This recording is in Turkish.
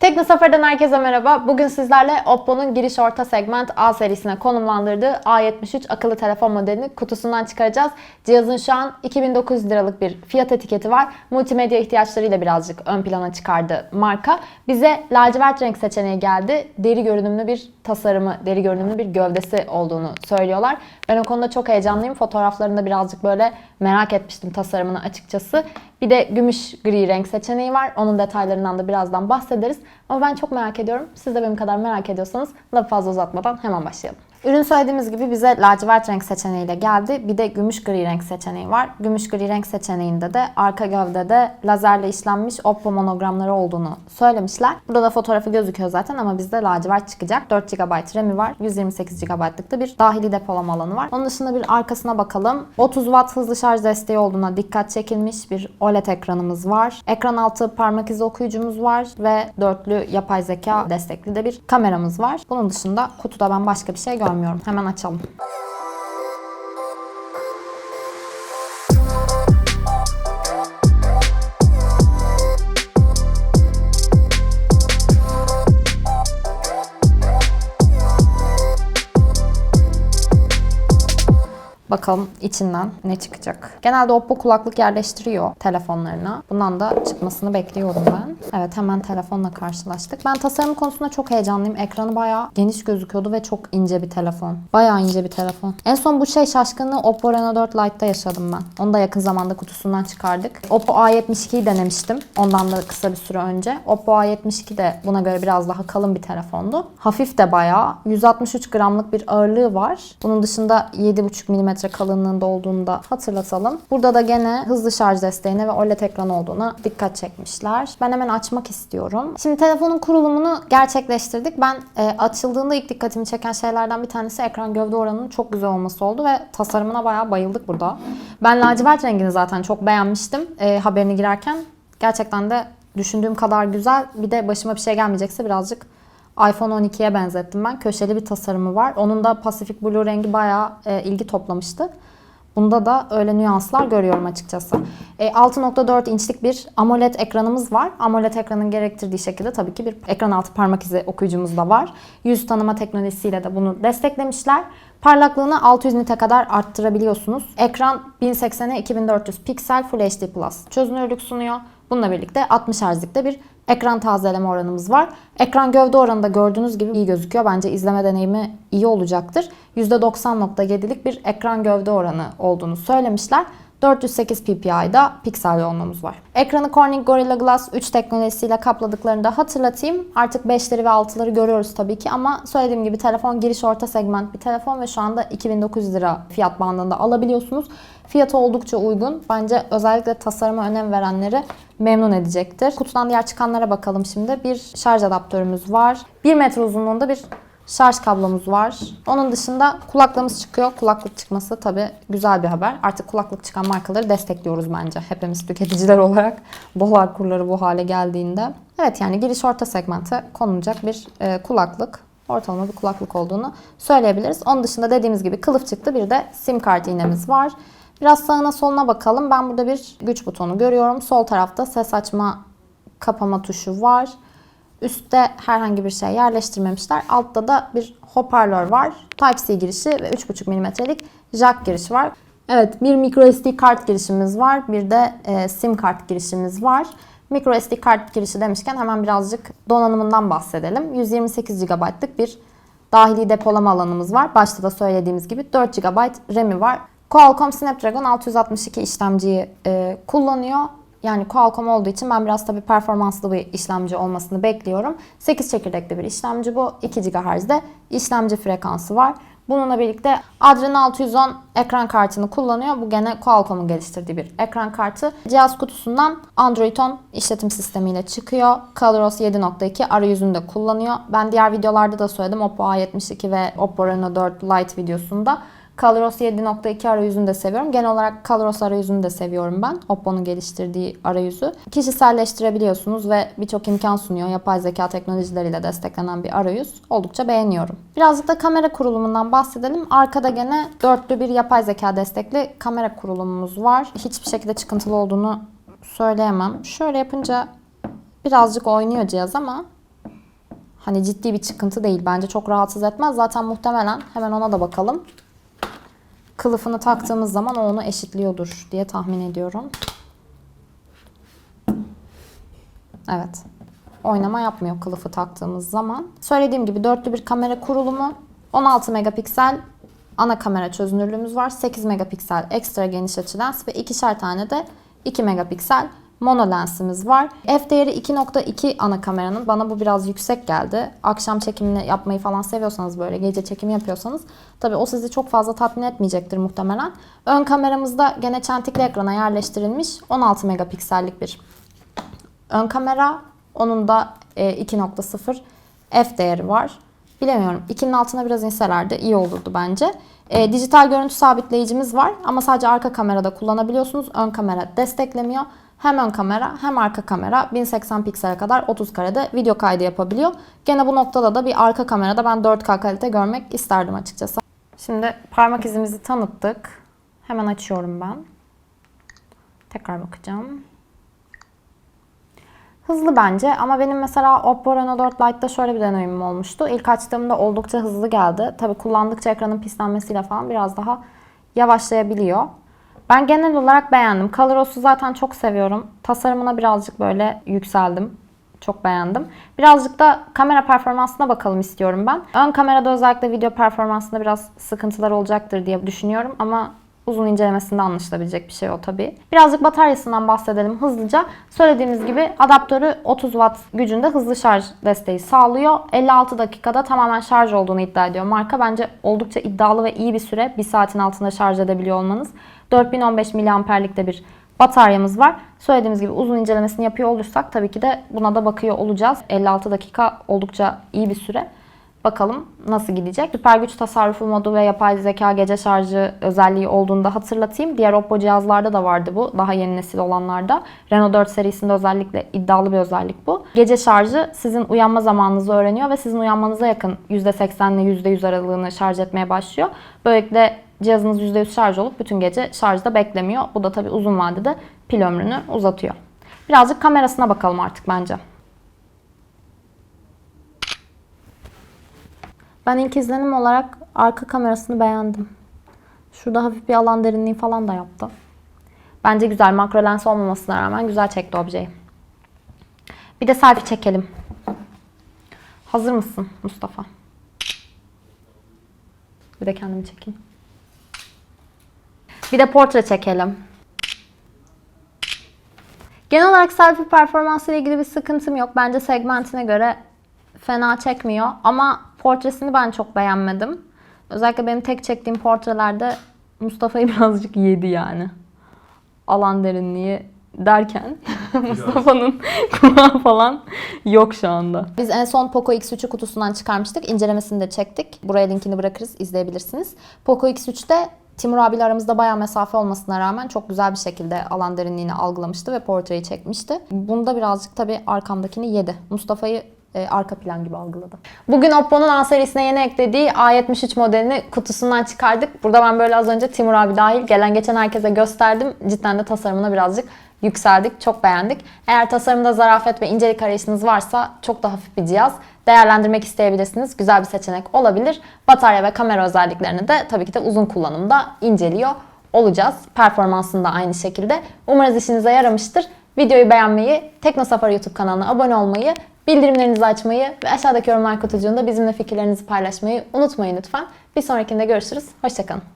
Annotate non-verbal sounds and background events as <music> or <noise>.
Tekno Safari'den herkese merhaba. Bugün sizlerle Oppo'nun giriş orta segment A serisine konumlandırdığı A73 akıllı telefon modelini kutusundan çıkaracağız. Cihazın şu an 2900 liralık bir fiyat etiketi var. Multimedya ihtiyaçlarıyla birazcık ön plana çıkardı marka. Bize lacivert renk seçeneği geldi. Deri görünümlü bir tasarımı, deri görünümlü bir gövdesi olduğunu söylüyorlar. Ben o konuda çok heyecanlıyım. Fotoğraflarında birazcık böyle merak etmiştim tasarımını açıkçası. Bir de gümüş gri renk seçeneği var. Onun detaylarından da birazdan bahsederiz. Ama ben çok merak ediyorum. Siz de benim kadar merak ediyorsanız lafı fazla uzatmadan hemen başlayalım. Ürün söylediğimiz gibi bize lacivert renk seçeneğiyle geldi. Bir de gümüş gri renk seçeneği var. Gümüş gri renk seçeneğinde de arka gövdede lazerle işlenmiş Oppo monogramları olduğunu söylemişler. Burada da fotoğrafı gözüküyor zaten ama bizde lacivert çıkacak. 4 GB RAM'i var. 128 GB'lık da bir dahili depolama alanı var. Onun dışında bir arkasına bakalım. 30 Watt hızlı şarj desteği olduğuna dikkat çekilmiş bir OLED ekranımız var. Ekran altı parmak izi okuyucumuz var ve dörtlü yapay zeka destekli de bir kameramız var. Bunun dışında kutuda ben başka bir şey görmüyorum. Hemen açalım. Bakalım içinden ne çıkacak. Genelde Oppo kulaklık yerleştiriyor telefonlarına. Bundan da çıkmasını bekliyorum ben. Evet hemen telefonla karşılaştık. Ben tasarım konusunda çok heyecanlıyım. Ekranı bayağı geniş gözüküyordu ve çok ince bir telefon. Bayağı ince bir telefon. En son bu şey şaşkınlığı Oppo Reno 4 Lite'da yaşadım ben. Onu da yakın zamanda kutusundan çıkardık. Oppo A72'yi denemiştim. Ondan da kısa bir süre önce. Oppo A72 de buna göre biraz daha kalın bir telefondu. Hafif de bayağı. 163 gramlık bir ağırlığı var. Bunun dışında 7,5 mm kalınlığında olduğunu da hatırlatalım. Burada da gene hızlı şarj desteğine ve OLED ekran olduğuna dikkat çekmişler. Ben hemen açmak istiyorum. Şimdi telefonun kurulumunu gerçekleştirdik. Ben e, açıldığında ilk dikkatimi çeken şeylerden bir tanesi ekran gövde oranının çok güzel olması oldu ve tasarımına bayağı bayıldık burada. Ben lacivert rengini zaten çok beğenmiştim e, haberini girerken. Gerçekten de düşündüğüm kadar güzel. Bir de başıma bir şey gelmeyecekse birazcık iPhone 12'ye benzettim ben. Köşeli bir tasarımı var. Onun da Pacific Blue rengi bayağı e, ilgi toplamıştı. Bunda da öyle nüanslar görüyorum açıkçası. E, 6.4 inçlik bir AMOLED ekranımız var. AMOLED ekranın gerektirdiği şekilde tabii ki bir ekran altı parmak izi okuyucumuz da var. Yüz tanıma teknolojisiyle de bunu desteklemişler. Parlaklığını 600 nite kadar arttırabiliyorsunuz. Ekran 1080'e 2400 piksel Full HD Plus çözünürlük sunuyor. Bununla birlikte 60 Hz'likte bir ekran tazeleme oranımız var. Ekran gövde oranı da gördüğünüz gibi iyi gözüküyor. Bence izleme deneyimi iyi olacaktır. %90.7'lik bir ekran gövde oranı olduğunu söylemişler. 408 ppi'da piksel yoğunluğumuz var. Ekranı Corning Gorilla Glass 3 teknolojisiyle kapladıklarını da hatırlatayım. Artık 5'leri ve 6'ları görüyoruz tabii ki ama söylediğim gibi telefon giriş orta segment bir telefon ve şu anda 2900 lira fiyat bandında alabiliyorsunuz. Fiyatı oldukça uygun. Bence özellikle tasarıma önem verenleri memnun edecektir. Kutudan diğer çıkanlara bakalım şimdi. Bir şarj adaptörümüz var. 1 metre uzunluğunda bir şarj kablomuz var. Onun dışında kulaklığımız çıkıyor. Kulaklık çıkması tabii güzel bir haber. Artık kulaklık çıkan markaları destekliyoruz bence. Hepimiz tüketiciler <laughs> olarak dolar kurları bu hale geldiğinde. Evet yani giriş orta segmente konulacak bir e, kulaklık. Ortalama bir kulaklık olduğunu söyleyebiliriz. Onun dışında dediğimiz gibi kılıf çıktı. Bir de sim kart iğnemiz var. Biraz sağına soluna bakalım. Ben burada bir güç butonu görüyorum. Sol tarafta ses açma kapama tuşu var. Üstte herhangi bir şey yerleştirmemişler. Altta da bir hoparlör var. Type-C girişi ve 3.5 mm'lik jack girişi var. Evet bir microSD kart girişimiz var. Bir de e, sim kart girişimiz var. MicroSD kart girişi demişken hemen birazcık donanımından bahsedelim. 128 GB'lık bir dahili depolama alanımız var. Başta da söylediğimiz gibi 4 GB RAM'i var. Qualcomm Snapdragon 662 işlemciyi e, kullanıyor. Yani Qualcomm olduğu için ben biraz tabii performanslı bir işlemci olmasını bekliyorum. 8 çekirdekli bir işlemci bu. 2 GHz'de işlemci frekansı var. Bununla birlikte Adreno 610 ekran kartını kullanıyor. Bu gene Qualcomm'un geliştirdiği bir ekran kartı. Cihaz kutusundan Android 10 işletim sistemiyle çıkıyor. ColorOS 7.2 arayüzünü de kullanıyor. Ben diğer videolarda da söyledim. Oppo A72 ve Oppo Reno 4 Lite videosunda. ColorOS 7.2 arayüzünü de seviyorum. Genel olarak ColorOS arayüzünü de seviyorum ben. Oppo'nun geliştirdiği arayüzü. Kişiselleştirebiliyorsunuz ve birçok imkan sunuyor. Yapay zeka teknolojileriyle desteklenen bir arayüz. Oldukça beğeniyorum. Birazcık da kamera kurulumundan bahsedelim. Arkada gene dörtlü bir yapay zeka destekli kamera kurulumumuz var. Hiçbir şekilde çıkıntılı olduğunu söyleyemem. Şöyle yapınca birazcık oynuyor cihaz ama Hani ciddi bir çıkıntı değil. Bence çok rahatsız etmez. Zaten muhtemelen hemen ona da bakalım. Kılıfını taktığımız zaman o onu eşitliyordur diye tahmin ediyorum. Evet. Oynama yapmıyor kılıfı taktığımız zaman. Söylediğim gibi dörtlü bir kamera kurulumu. 16 megapiksel ana kamera çözünürlüğümüz var. 8 megapiksel ekstra geniş açı lens ve ikişer tane de 2 megapiksel mono lensimiz var. F değeri 2.2 ana kameranın. Bana bu biraz yüksek geldi. Akşam çekimini yapmayı falan seviyorsanız böyle gece çekimi yapıyorsanız tabii o sizi çok fazla tatmin etmeyecektir muhtemelen. Ön kameramızda gene çentikli ekrana yerleştirilmiş 16 megapiksellik bir ön kamera. Onun da e, 2.0 f değeri var. Bilemiyorum. 2'nin altına biraz inselerdi iyi olurdu bence. E, dijital görüntü sabitleyicimiz var ama sadece arka kamerada kullanabiliyorsunuz. Ön kamera desteklemiyor. Hem ön kamera hem arka kamera 1080 piksele kadar 30 karede video kaydı yapabiliyor. Gene bu noktada da bir arka kamerada ben 4K kalite görmek isterdim açıkçası. Şimdi parmak izimizi tanıttık. Hemen açıyorum ben. Tekrar bakacağım. Hızlı bence ama benim mesela Oppo Reno 4 Lite'da şöyle bir deneyimim olmuştu. İlk açtığımda oldukça hızlı geldi. Tabi kullandıkça ekranın pislenmesiyle falan biraz daha yavaşlayabiliyor. Ben genel olarak beğendim. ColorOS'u zaten çok seviyorum. Tasarımına birazcık böyle yükseldim. Çok beğendim. Birazcık da kamera performansına bakalım istiyorum ben. Ön kamerada özellikle video performansında biraz sıkıntılar olacaktır diye düşünüyorum ama uzun incelemesinde anlaşılabilecek bir şey o tabii. Birazcık bataryasından bahsedelim hızlıca. Söylediğimiz gibi adaptörü 30 Watt gücünde hızlı şarj desteği sağlıyor. 56 dakikada tamamen şarj olduğunu iddia ediyor marka. Bence oldukça iddialı ve iyi bir süre. Bir saatin altında şarj edebiliyor olmanız. 4015 miliamperlikte bir bataryamız var. Söylediğimiz gibi uzun incelemesini yapıyor olursak tabii ki de buna da bakıyor olacağız. 56 dakika oldukça iyi bir süre. Bakalım nasıl gidecek. Süper güç tasarrufu modu ve yapay zeka gece şarjı özelliği olduğunu da hatırlatayım. Diğer Oppo cihazlarda da vardı bu. Daha yeni nesil olanlarda. Renault 4 serisinde özellikle iddialı bir özellik bu. Gece şarjı sizin uyanma zamanınızı öğreniyor ve sizin uyanmanıza yakın %80 ile %100 aralığını şarj etmeye başlıyor. Böylelikle cihazınız %100 şarj olup bütün gece şarjda beklemiyor. Bu da tabii uzun vadede pil ömrünü uzatıyor. Birazcık kamerasına bakalım artık bence. Ben ilk izlenim olarak arka kamerasını beğendim. Şurada hafif bir alan derinliği falan da yaptı. Bence güzel. Makro lens olmamasına rağmen güzel çekti objeyi. Bir de selfie çekelim. Hazır mısın Mustafa? Bir de kendimi çekeyim. Bir de portre çekelim. Genel olarak selfie performansı ile ilgili bir sıkıntım yok. Bence segmentine göre fena çekmiyor. Ama portresini ben çok beğenmedim. Özellikle benim tek çektiğim portrelerde Mustafa'yı <laughs> birazcık yedi yani. Alan derinliği derken <laughs> Mustafa'nın <laughs> kulağı falan yok şu anda. Biz en son Poco X3'ü kutusundan çıkarmıştık. İncelemesini de çektik. Buraya linkini bırakırız izleyebilirsiniz. Poco X3'te Timur abiyle aramızda bayağı mesafe olmasına rağmen çok güzel bir şekilde alan derinliğini algılamıştı ve portreyi çekmişti. Bunda birazcık tabii arkamdakini yedi. Mustafa'yı e, arka plan gibi algıladı. Bugün Oppo'nun A serisine yeni eklediği A73 modelini kutusundan çıkardık. Burada ben böyle az önce Timur abi dahil gelen geçen herkese gösterdim. Cidden de tasarımına birazcık yükseldik. Çok beğendik. Eğer tasarımda zarafet ve incelik arayışınız varsa çok da hafif bir cihaz. Değerlendirmek isteyebilirsiniz. Güzel bir seçenek olabilir. Batarya ve kamera özelliklerini de tabii ki de uzun kullanımda inceliyor olacağız. Performansını da aynı şekilde. Umarız işinize yaramıştır. Videoyu beğenmeyi, Teknosafari YouTube kanalına abone olmayı, bildirimlerinizi açmayı ve aşağıdaki yorumlar kutucuğunda bizimle fikirlerinizi paylaşmayı unutmayın lütfen. Bir sonrakinde görüşürüz. Hoşçakalın.